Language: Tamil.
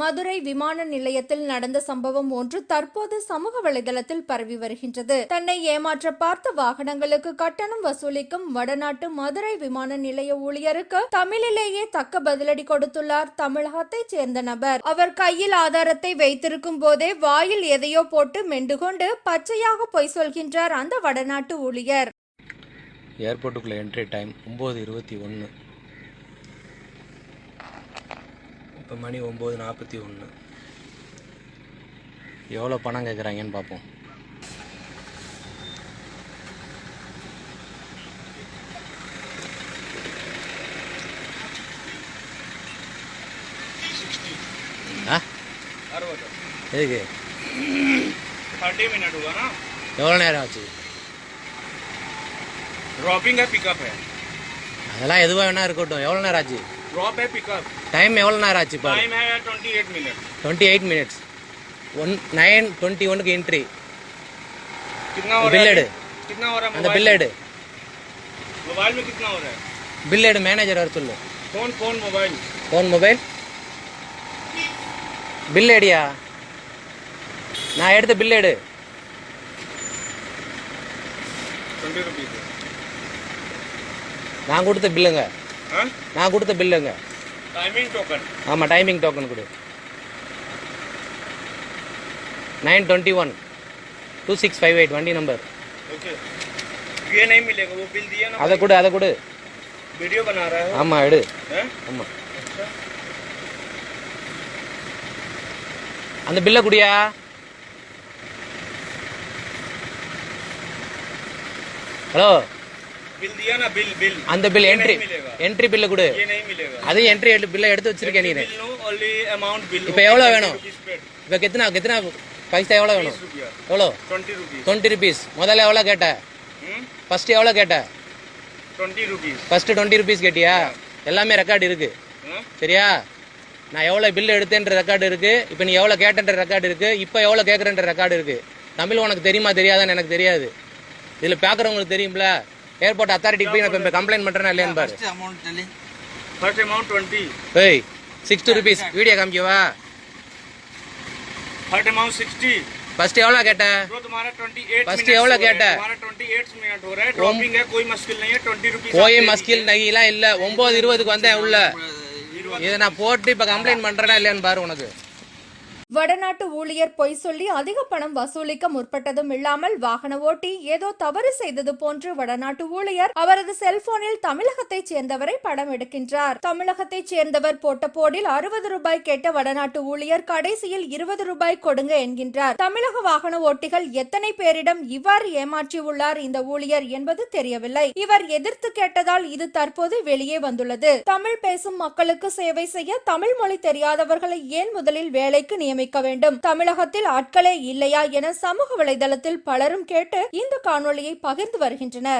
மதுரை விமான நிலையத்தில் நடந்த சம்பவம் ஒன்று தற்போது சமூக வலைதளத்தில் பரவி வருகின்றது. தன்னை ஏமாற்ற பார்த்த வாகனங்களுக்கு கட்டணம் வசூலிக்கும் வடநாட்டு மதுரை விமான நிலைய ஊழியருக்கு தமிழிலேயே தக்க பதிலடி கொடுத்துள்ளார் தமிழகத்தைச் சேர்ந்த நபர். அவர் கையில் ஆதாரத்தை வைத்திருக்கும் போதே வாயில் எதையோ போட்டு மெண்டுகொண்டு பச்சையாக பொய் சொல்கின்றார் அந்த வடநாட்டு ஊழியர். ஏர்போர்ட்டுக்குள்ள என்ட்ரி டைம் ஒன்பது இருபத்தி ஒன்று இப்போ மணி ஒம்பது நாற்பத்தி ஒன்று. எவ்வளோ பணம் கேட்குறாங்கன்னு பார்ப்போம். எதுக்கு? எவ்வளோ நேரம் ஆச்சு? ட்ராப்பிங் பிக்கப் அதெல்லாம் எதுவாக வேணா இருக்கட்டும். எவ்வளோ நேரம் ஆச்சு? ड्रॉप है पिकअप டைம் எவ்வளோ நேரம் ஆச்சு பாரு टाइम है twenty eight minute twenty eight minutes one nine twenty ஒனுக்கு என்ட்ரி कितना हो बिल रहा है एड। कितना हो रहा है அந்த मोबाइल பில் எடு मोबाइल में कितना हो रहा है பில் எடு மேனேஜர் வர சொல்லு कौन कौन मोबाइल ஃபோன் மொபைல் பில் எடியா நான் எடுத்த பில் எடு ट्वेंटी रुपीज நான் கொடுத்த பில்லுங்க हाँ நான் கொடுத்த பில்லுங்க टाइमिंग टोकन ஆமாம் டைமிங் டோக்கன் கொடு nine twenty one two six five eight வண்டி நம்பர் ओके ये नहीं मिलेगा वो बिल दिया ना அதை கொடு அதை கொடு वीडियो बना रहा है ஆமாம் எடு हैं? ஆமாம் अच्छा அந்த பில்லை குடியா ஹலோ அந்த பில் என்ட்ரி என்ட்ரி பில்லு கொடு. அதையும் என்ட்ரி எடுத்து பில்லை எடுத்து வச்சிருக்கேன் நீ இப்போ எவ்வளோ வேணும்? இப்போ கெத்தனா கெத்தனா பைசா எவ்வளோ வேணும்? எவ்வளோ? டுவெண்ட்டி ருபீஸ் முதல்ல எவ்வளோ கேட்ட? ஃபர்ஸ்ட் எவ்வளோ கேட்ட? ஃபர்ஸ்ட் டுவெண்ட்டி ருபீஸ் கேட்டியா? எல்லாமே ரெக்கார்டு இருக்கு. சரியா? நான் எவ்வளோ பில் எடுத்தேன்ற ரெக்கார்டு இருக்கு. இப்போ நீ எவ்வளோ கேட்டன்ற ரெக்கார்டு இருக்கு. இப்போ எவ்வளோ கேட்குறன்ற ரெக்கார்டு இருக்கு. தமிழ் உனக்கு தெரியுமா தெரியாதான்னு எனக்கு தெரியாது. இதில் பார்க்குறவங்களுக்கு தெரியும்ல. ஏர்போர்ட் அத்தாரிட்டிக்கு போய் நான் இப்போ கம்ப்ளைண்ட் பண்ணுறேன்னா இல்லையான்னு பாரு फर्स्ट अमाउंट ट्वेंटी ஏய் sixty rupees video காமிக்கவா third amount sixty first எவ்வளோ கேட்ட जो तुम्हारा ट्वेंटी एट First एवढा केटा? तुम्हारा ट्वेंटी एट मिनट हो रहा है ड्रॉपिंग है कोई मुश्किल नहीं है ट्वेंटी रुपीज போய் மஸ்கில் நகிலாம் இல்லை ஒம்பது இருபதுக்கு வந்தேன் உள்ள இதை நான் போட்டு இப்போ கம்ப்ளைண்ட் பண்ணுறேன்னா இல்லையான்னு பாரு உனக்கு வடநாட்டு ஊழியர் பொய் சொல்லி அதிக பணம் வசூலிக்க முற்பட்டதும் இல்லாமல் வாகன ஓட்டி ஏதோ தவறு செய்தது போன்று வடநாட்டு ஊழியர் அவரது செல்போனில் தமிழகத்தை சேர்ந்தவரை படம் எடுக்கின்றார். தமிழகத்தை சேர்ந்தவர் போட்ட போடில் அறுபது ரூபாய் கேட்ட வடநாட்டு ஊழியர் கடைசியில் இருபது ரூபாய் கொடுங்க என்கின்றார். தமிழக வாகன ஓட்டிகள் எத்தனை பேரிடம் இவ்வாறு ஏமாற்றியுள்ளார் இந்த ஊழியர் என்பது தெரியவில்லை. இவர் எதிர்த்து கேட்டதால் இது தற்போது வெளியே வந்துள்ளது. தமிழ் பேசும் மக்களுக்கு சேவை செய்ய தமிழ் மொழி தெரியாதவர்களை ஏன் முதலில் வேலைக்கு நியமிக்க வேண்டும். தமிழகத்தில் ஆட்களே இல்லையா என சமூக வலைதளத்தில் பலரும் கேட்டு இந்த காணொளியை பகிர்ந்து வருகின்றனர்.